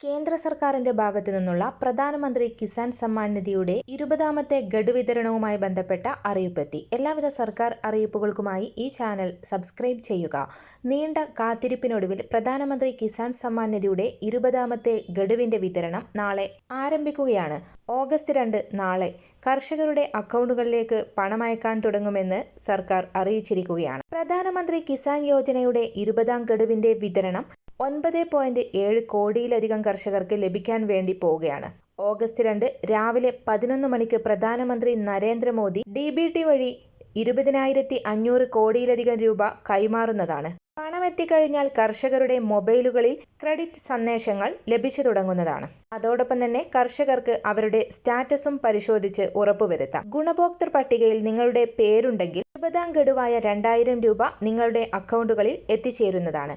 കേന്ദ്ര സർക്കാരിന്റെ ഭാഗത്തു നിന്നുള്ള പ്രധാനമന്ത്രി കിസാൻ സമ്മാൻ നിധിയുടെ ഇരുപതാമത്തെ ഗഡു വിതരണവുമായി ബന്ധപ്പെട്ട അറിയിപ്പെത്തി. എല്ലാവിധ സർക്കാർ അറിയിപ്പുകൾക്കുമായി ഈ ചാനൽ സബ്സ്ക്രൈബ് ചെയ്യുക. നീണ്ട കാത്തിരിപ്പിനൊടുവിൽ പ്രധാനമന്ത്രി കിസാൻ സമ്മാൻ നിധിയുടെ ഇരുപതാമത്തെ ഗഡുവിന്റെ വിതരണം നാളെ ആരംഭിക്കുകയാണ്. ഓഗസ്റ്റ് രണ്ട് നാളെ കർഷകരുടെ അക്കൗണ്ടുകളിലേക്ക് പണമയക്കാൻ തുടങ്ങുമെന്ന് സർക്കാർ അറിയിച്ചിരിക്കുകയാണ്. പ്രധാനമന്ത്രി കിസാൻ യോജനയുടെ ഇരുപതാം ഗഡുവിന്റെ വിതരണം ഒൻപത് പോയിന്റ് ഏഴ് കോടിയിലധികം കർഷകർക്ക് ലഭിക്കാൻ വേണ്ടി പോവുകയാണ്. ഓഗസ്റ്റ് രണ്ട് രാവിലെ പതിനൊന്ന് മണിക്ക് പ്രധാനമന്ത്രി നരേന്ദ്രമോദി ഡി ബി ടി വഴി ഇരുപതിനായിരത്തി അഞ്ഞൂറ് കോടിയിലധികം രൂപ കൈമാറുന്നതാണ്. പണം എത്തിക്കഴിഞ്ഞാൽ കർഷകരുടെ മൊബൈലുകളിൽ ക്രെഡിറ്റ് സന്ദേശങ്ങൾ ലഭിച്ചു തുടങ്ങുന്നതാണ്. അതോടൊപ്പം തന്നെ കർഷകർക്ക് അവരുടെ സ്റ്റാറ്റസും പരിശോധിച്ച് ഉറപ്പുവരുത്താം. ഗുണഭോക്തൃ പട്ടികയിൽ നിങ്ങളുടെ പേരുണ്ടെങ്കിൽ ഇരുപതാം ഗഡുവായ രണ്ടായിരം രൂപ നിങ്ങളുടെ അക്കൗണ്ടുകളിൽ എത്തിച്ചേരുന്നതാണ്.